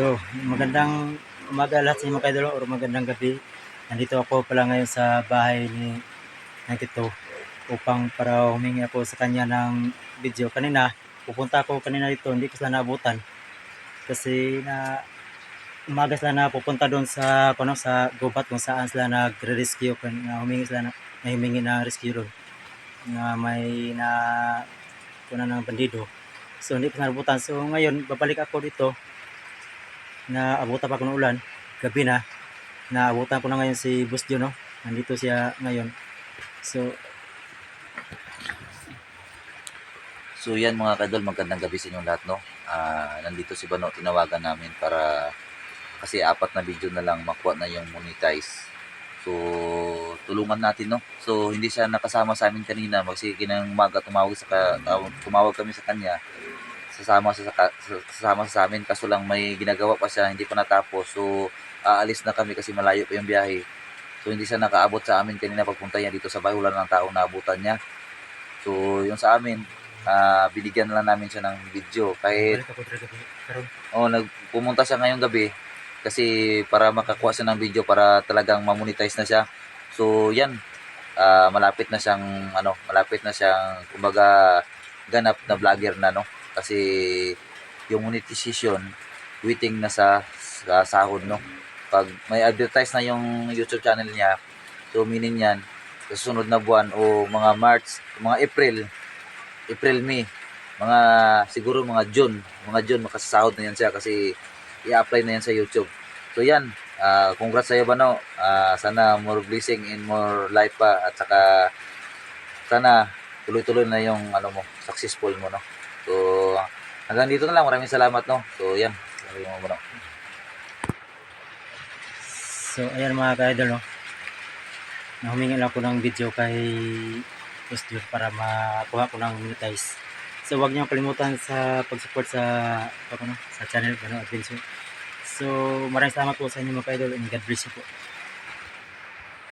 So, magandang umaga lahat sa inyo mga kaidol or magandang gabi. Nandito ako pala ngayon sa bahay ni ng Tito upang para humingi ako sa kanya ng video. Kanina, pupunta ako kanina dito, hindi ko sila naabutan. Kasi na umaga sila na pupunta doon sa kuno sa gubat kung saan sila nagre-rescue kan na humingi sila na, na humingi ng rescue doon na may na kuna ng bandido. So hindi ko naabutan. So ngayon babalik ako dito na abutan pa ako ng ulan, gabi na, naabutan ko na ngayon si Boss John, no? Nandito siya ngayon. So, So yan mga kadol, magandang gabi sa inyong lahat no. Ah, nandito si Bano, tinawagan namin para kasi apat na video na lang makuha na yung monetize. So tulungan natin no. So hindi siya nakasama sa amin kanina, kasi kinang umaga tumawag sa ka- tumawag kami sa kanya. Sasama sa, sa sasama sa amin. Kaso lang may ginagawa pa siya, hindi pa natapos. So aalis na kami kasi malayo pa yung biyahe. So hindi siya nakaabot sa amin kanina pagpunta niya dito sa bahay, wala ng tao na abutan niya. So yung sa amin, ah binigyan lang namin siya ng video. Kahit oh nagpumunta siya ngayong gabi kasi para makakuha siya ng video para talagang mamonetize na siya. So yan. Ah, malapit na siyang ano malapit na siyang kumbaga ganap na vlogger na no kasi yung monetization waiting na sa, sa sahod no pag may advertise na yung YouTube channel niya so meaning yan sa susunod na buwan o mga March mga April April, May, mga siguro mga June, mga June makasasahod na yan siya kasi i-apply na yan sa YouTube. So yan, ah congrats sa iyo Bano. Ah, sana more blessing in more life pa at saka sana tuloy-tuloy na yung ano mo, successful mo no. Hanggang dito na lang, maraming salamat no. So yan, so ayan mga ka-idol, no? Na humingi lang ako ng video kay John para makuha ko ng monetize. So huwag niyo kalimutan sa pag-support sa ano, sa channel Bano Adventure. So maraming salamat po sa inyo mga ka-idol and God bless you po.